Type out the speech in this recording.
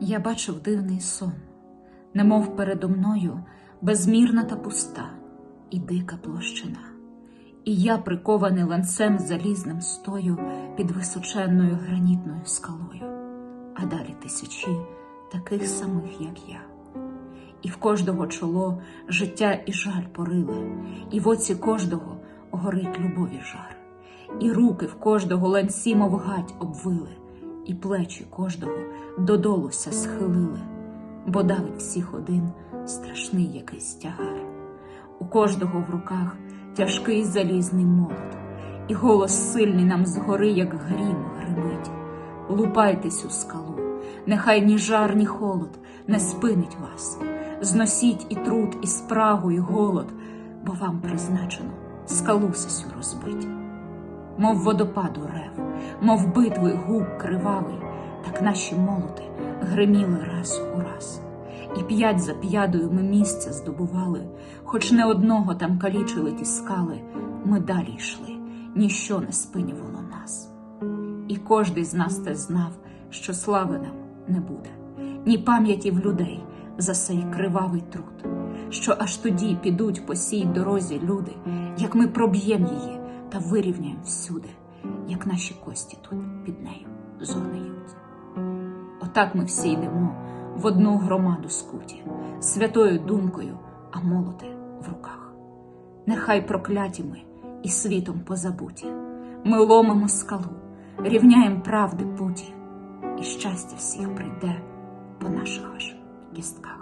Я бачив дивний сон, немов передо мною безмірна та пуста і дика площина. І я прикований ланцем залізним стою під височенною гранітною скалою, а далі тисячі таких самих, як я. І в кожного чоло життя і жаль порили, і в оці кожного горить любові жар, і руки в кожного ланці, мов гать обвили, і плечі кожного додолуся схилили, бо давить всіх один страшний якийсь тягар. У кожного в руках тяжкий залізний молот, і голос сильний нам згори, як грім, гримить. Лупайтесь у скалу, нехай ні жар, ні холод не спинить вас. Зносіть і труд, і спрагу, і голод, бо вам призначено скалу сесю розбить. Мов водопаду рев, мов битви гук кривавий, так наші молоти гриміли раз у раз. І п'ять за п'ядою ми місця здобували, хоч не одного там калічили ті скали, ми далі йшли, ніщо не спинювало нас. І кожний з нас те знав, що слави нам не буде, ні пам'яті в людей за сей кривавий труд, що аж тоді підуть по сій дорозі люди, як ми проб'єм її та вирівняємо всюди, як наші кості тут під нею зогниють. Отак ми всі йдемо в одну громаду скуті, святою думкою, а молоти в руках. Нехай прокляті ми і світом позабуті. Ми ломимо скалу, рівняєм правди путі, і щастя всіх прийде по наших аж кістках.